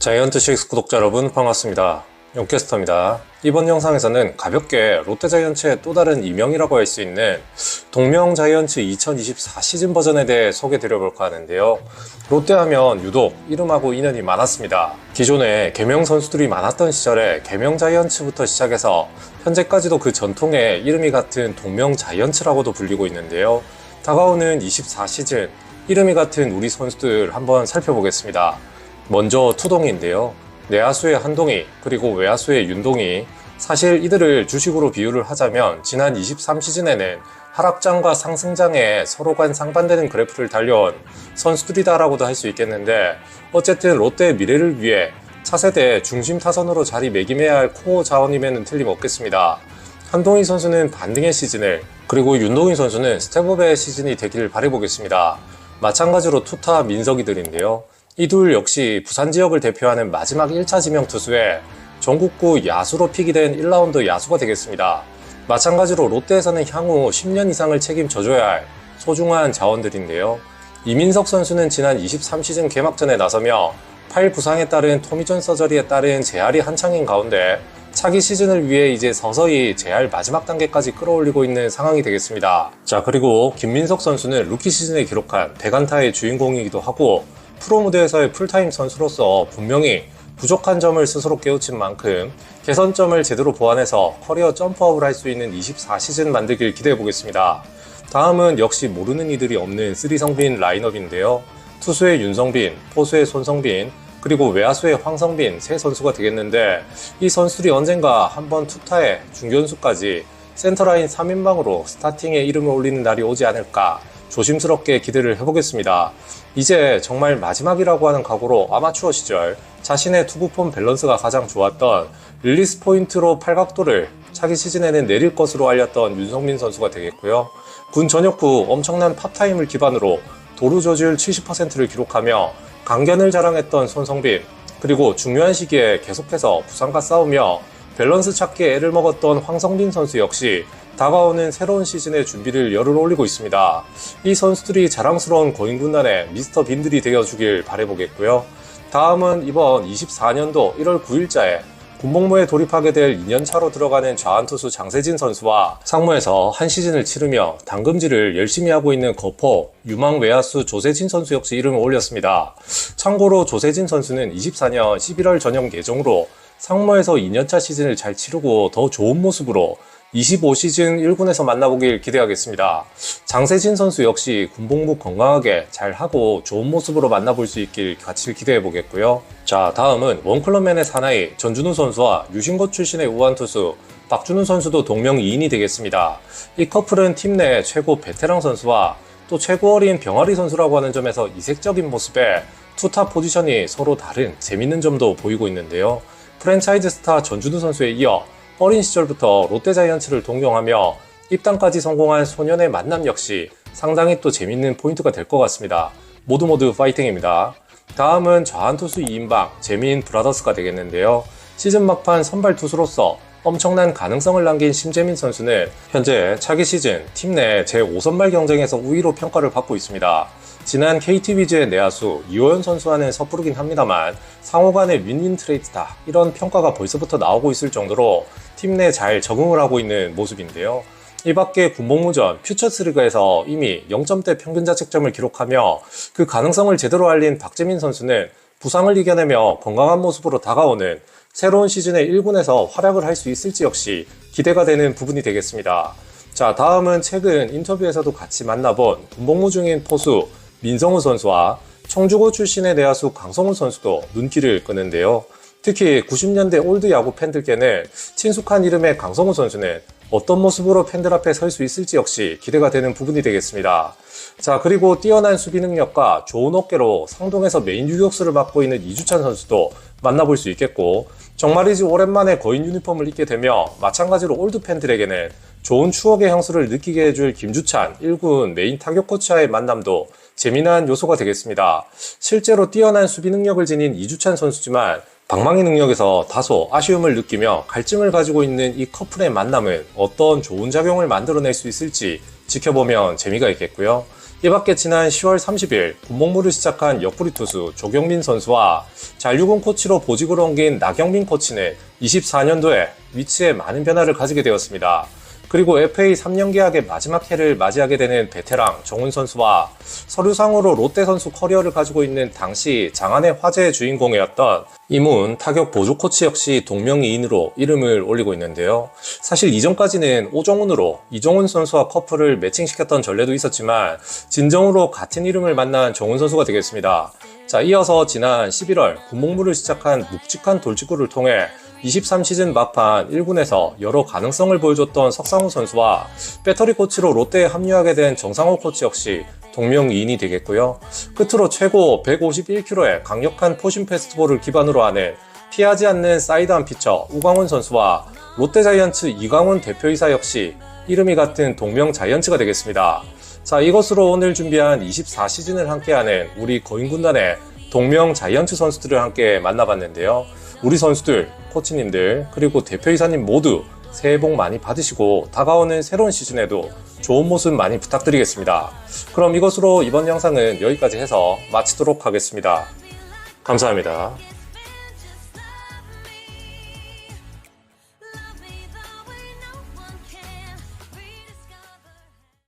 자이언트식스 구독자 여러분 반갑습니다. 용캐스터입니다. 이번 영상에서는 가볍게 롯데자이언츠의 또 다른 이명이라고 할 수 있는 동명자이언츠 2024 시즌 버전에 대해 소개드려볼까 하는데요. 롯데 하면 유독 이름하고 인연이 많았습니다. 기존에 개명 선수들이 많았던 시절에 개명 자이언츠부터 시작해서 현재까지도 그 전통에 이름이 같은 동명 자이언츠라고도 불리고 있는데요. 다가오는 24 시즌 이름이 같은 우리 선수들 한번 살펴보겠습니다. 먼저 투동인데요. 내야수의 한동희 그리고 외야수의 윤동희 사실 이들을 주식으로 비유를 하자면 지난 23시즌에는 하락장과 상승장에 서로 간 상반되는 그래프를 달려온 선수들이다라고도 할 수 있겠는데 어쨌든 롯데의 미래를 위해 차세대 중심 타선으로 자리매김해야 할 코어 자원임에는 틀림없겠습니다. 한동희 선수는 반등의 시즌을 그리고 윤동희 선수는 스텝업의 시즌이 되기를 바라보겠습니다. 마찬가지로 투타 민석이들인데요. 이 둘 역시 부산 지역을 대표하는 마지막 1차 지명 투수에 전국구 야수로 픽이 된 1라운드 야수가 되겠습니다. 마찬가지로 롯데에서는 향후 10년 이상을 책임져줘야 할 소중한 자원들인데요. 이민석 선수는 지난 23시즌 개막전에 나서며 팔 부상에 따른 토미존 서저리에 따른 재활이 한창인 가운데 차기 시즌을 위해 이제 서서히 재활 마지막 단계까지 끌어올리고 있는 상황이 되겠습니다. 자, 그리고 김민석 선수는 루키 시즌에 기록한 대간타의 주인공이기도 하고 프로 무대에서의 풀타임 선수로서 분명히 부족한 점을 스스로 깨우친 만큼 개선점을 제대로 보완해서 커리어 점프업을 할 수 있는 24시즌 만들길 기대해 보겠습니다. 다음은 역시 모르는 이들이 없는 쓰리성빈 라인업인데요. 투수의 윤성빈, 포수의 손성빈, 그리고 외야수의 황성빈 세 선수가 되겠는데 이 선수들이 언젠가 한번 투타에 중견수까지 센터라인 3인방으로 스타팅에 이름을 올리는 날이 오지 않을까 조심스럽게 기대를 해보겠습니다. 이제 정말 마지막이라고 하는 각오로 아마추어 시절 자신의 투구폼 밸런스가 가장 좋았던 릴리스 포인트로 팔각도를 차기 시즌에는 내릴 것으로 알렸던 윤성민 선수가 되겠고요. 군 전역 후 엄청난 팝타임을 기반으로 도루 저지율 70%를 기록하며 강견을 자랑했던 손성빈 그리고 중요한 시기에 계속해서 부상과 싸우며 밸런스 찾기에 애를 먹었던 황성빈 선수 역시 다가오는 새로운 시즌의 준비를 열을 올리고 있습니다. 이 선수들이 자랑스러운 고인군단의 미스터 빈들이 되어주길 바라보겠고요. 다음은 이번 24년도 1월 9일자에 군복무에 돌입하게 될 2년차로 들어가는 좌완투수 장세진 선수와 상무에서 한 시즌을 치르며 당금질을 열심히 하고 있는 거포 유망 외야수 조세진 선수 역시 이름을 올렸습니다. 참고로 조세진 선수는 24년 11월 전역 예정으로 상무에서 2년차 시즌을 잘 치르고 더 좋은 모습으로 25시즌 1군에서 만나보길 기대하겠습니다. 장세진 선수 역시 군복무 건강하게 잘 하고 좋은 모습으로 만나볼 수 있길 같이 기대해 보겠고요. 자, 다음은 원클럽맨의 사나이 전준우 선수와 유신고 출신의 우한투수 박준우 선수도 동명이인이 되겠습니다. 이 커플은 팀 내 최고 베테랑 선수와 또 최고 어린 병아리 선수라고 하는 점에서 이색적인 모습에 투타 포지션이 서로 다른 재밌는 점도 보이고 있는데요. 프랜차이즈 스타 전준우 선수에 이어 어린 시절부터 롯데 자이언츠를 동경하며 입단까지 성공한 소년의 만남 역시 상당히 또 재밌는 포인트가 될 것 같습니다. 모두 모두 파이팅입니다. 다음은 좌한 투수 2인방 재미인 브라더스가 되겠는데요. 시즌 막판 선발 투수로서 엄청난 가능성을 남긴 심재민 선수는 현재 차기 시즌 팀 내 제5선발 경쟁에서 우위로 평가를 받고 있습니다. 지난 KT 위즈의 내야수 이호연 선수와는 섣부르긴 합니다만 상호 간의 윈윈 트레이드다 이런 평가가 벌써부터 나오고 있을 정도로 팀 내 잘 적응을 하고 있는 모습인데요. 이 밖에 군복무전 퓨처스리그에서 이미 0점대 평균 자책점을 기록하며 그 가능성을 제대로 알린 박재민 선수는 부상을 이겨내며 건강한 모습으로 다가오는 새로운 시즌의 1군에서 활약을 할 수 있을지 역시 기대가 되는 부분이 되겠습니다. 자, 다음은 최근 인터뷰에서도 같이 만나본 군복무 중인 포수 민성우 선수와 청주고 출신의 내야수 강성훈 선수도 눈길을 끄는데요. 특히 90년대 올드 야구 팬들께는 친숙한 이름의 강성훈 선수는 어떤 모습으로 팬들 앞에 설 수 있을지 역시 기대가 되는 부분이 되겠습니다. 자, 그리고 뛰어난 수비 능력과 좋은 어깨로 상동에서 메인 유격수를 맡고 있는 이주찬 선수도 만나볼 수 있겠고, 정말이지 오랜만에 거인 유니폼을 입게 되며 마찬가지로 올드 팬들에게는 좋은 추억의 향수를 느끼게 해줄 김주찬 1군 메인 타격 코치와의 만남도 재미난 요소가 되겠습니다. 실제로 뛰어난 수비 능력을 지닌 이주찬 선수지만 방망이 능력에서 다소 아쉬움을 느끼며 갈증을 가지고 있는 이 커플의 만남은 어떤 좋은 작용을 만들어낼 수 있을지 지켜보면 재미가 있겠고요. 이 밖에 지난 10월 30일 군복무를 시작한 옆구리 투수 조경민 선수와 잔류군 코치로 보직을 옮긴 나경민 코치는 24년도에 위치에 많은 변화를 가지게 되었습니다. 그리고 FA 3년 계약의 마지막 해를 맞이하게 되는 베테랑 정훈 선수와 서류상으로 롯데 선수 커리어를 가지고 있는 당시 장안의 화제의 주인공이었던 이문 타격 보조 코치 역시 동명이인으로 이름을 올리고 있는데요. 사실 이전까지는 오정훈으로 이정훈 선수와 커플을 매칭시켰던 전례도 있었지만 진정으로 같은 이름을 만난 정훈 선수가 되겠습니다. 자, 이어서 지난 11월 군복무를 시작한 묵직한 돌직구를 통해 23시즌 막판 1군에서 여러 가능성을 보여줬던 석상우 선수와 배터리 코치로 롯데에 합류하게 된 정상호 코치 역시 동명이인이 되겠고요. 끝으로 최고 151km의 강력한 포신 패스트볼을 기반으로 하는 피하지 않는 사이드한 피처 우광훈 선수와 롯데자이언츠 이광훈 대표이사 역시 이름이 같은 동명 자이언츠가 되겠습니다. 자, 이것으로 오늘 준비한 24시즌을 함께하는 우리 거인군단의 동명 자이언츠 선수들을 함께 만나봤는데요. 우리 선수들, 코치님들, 그리고 대표이사님 모두 새해 복 많이 받으시고 다가오는 새로운 시즌에도 좋은 모습 많이 부탁드리겠습니다. 그럼 이것으로 이번 영상은 여기까지 해서 마치도록 하겠습니다. 감사합니다.